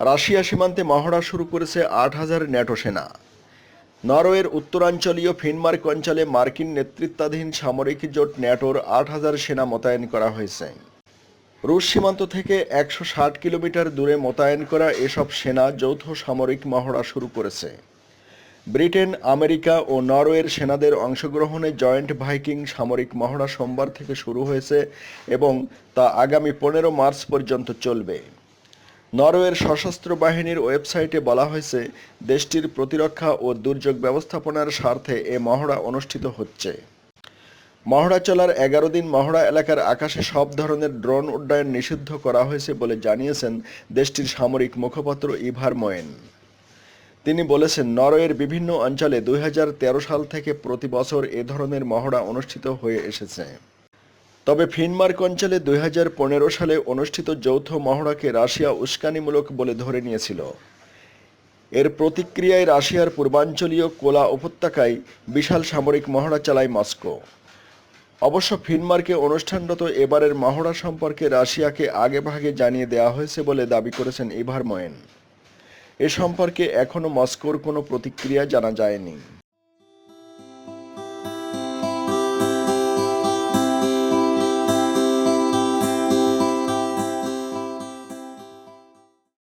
Russia সীমান্তে মহড়া শুরু করেছে আট হাজার ন্যাটো সেনা। নরওয়ের উত্তরাঞ্চলীয় ফিনমার্ক অঞ্চলে মার্কিন নেতৃত্বাধীন সামরিক জোট ন্যাটোর আট হাজার সেনা মোতায়েন করা হয়েছে। রুশ সীমান্ত থেকে একশো ষাট কিলোমিটার দূরে মোতায়েন করা এসব সেনা যৌথ সামরিক মহড়া শুরু করেছে। ব্রিটেন, আমেরিকা ও নরওয়ের সেনাদের অংশগ্রহণে জয়েন্ট ভাইকিং সামরিক মহড়া সোমবার থেকে শুরু হয়েছে এবং তা আগামী পনেরো মার্চ পর্যন্ত চলবে। নরওয়ের সশস্ত্র বাহিনীর ওয়েবসাইটে বলা হয়েছে, দেশটির প্রতিরক্ষা ও দুর্যোগ ব্যবস্থাপনার স্বার্থে এ মহড়া অনুষ্ঠিত হচ্ছে। মহড়া চলার এগারো দিন মহড়া এলাকার আকাশে সব ধরনের ড্রোন উড্ডয়ন নিষিদ্ধ করা হয়েছে বলে জানিয়েছেন দেশটির সামরিক মুখপাত্র ইভার মোয়েন। তিনি বলেছেন, নরওয়ের বিভিন্ন অঞ্চলে দু হাজার তেরো সাল থেকে প্রতি বছর এ ধরনের মহড়া অনুষ্ঠিত হয়ে এসেছে। তবে ফিনমার্ক অঞ্চলে দুই হাজার পনেরো সালে অনুষ্ঠিত যৌথ মহড়াকে রাশিয়া উস্কানিমূলক বলে ধরে নিয়েছিল। এর প্রতিক্রিয়ায় রাশিয়ার পূর্বাঞ্চলীয় কোলা উপত্যকায় বিশাল সামরিক মহড়া চালায় মস্কো। অবশ্য ফিনমার্কে অনুষ্ঠানরত এবারের মহড়া সম্পর্কে রাশিয়াকে আগেভাগে জানিয়ে দেওয়া হয়েছে বলে দাবি করেছেন ইভার মোয়েন এ সম্পর্কে এখনও মস্কোর কোনো প্রতিক্রিয়া জানা যায়নি।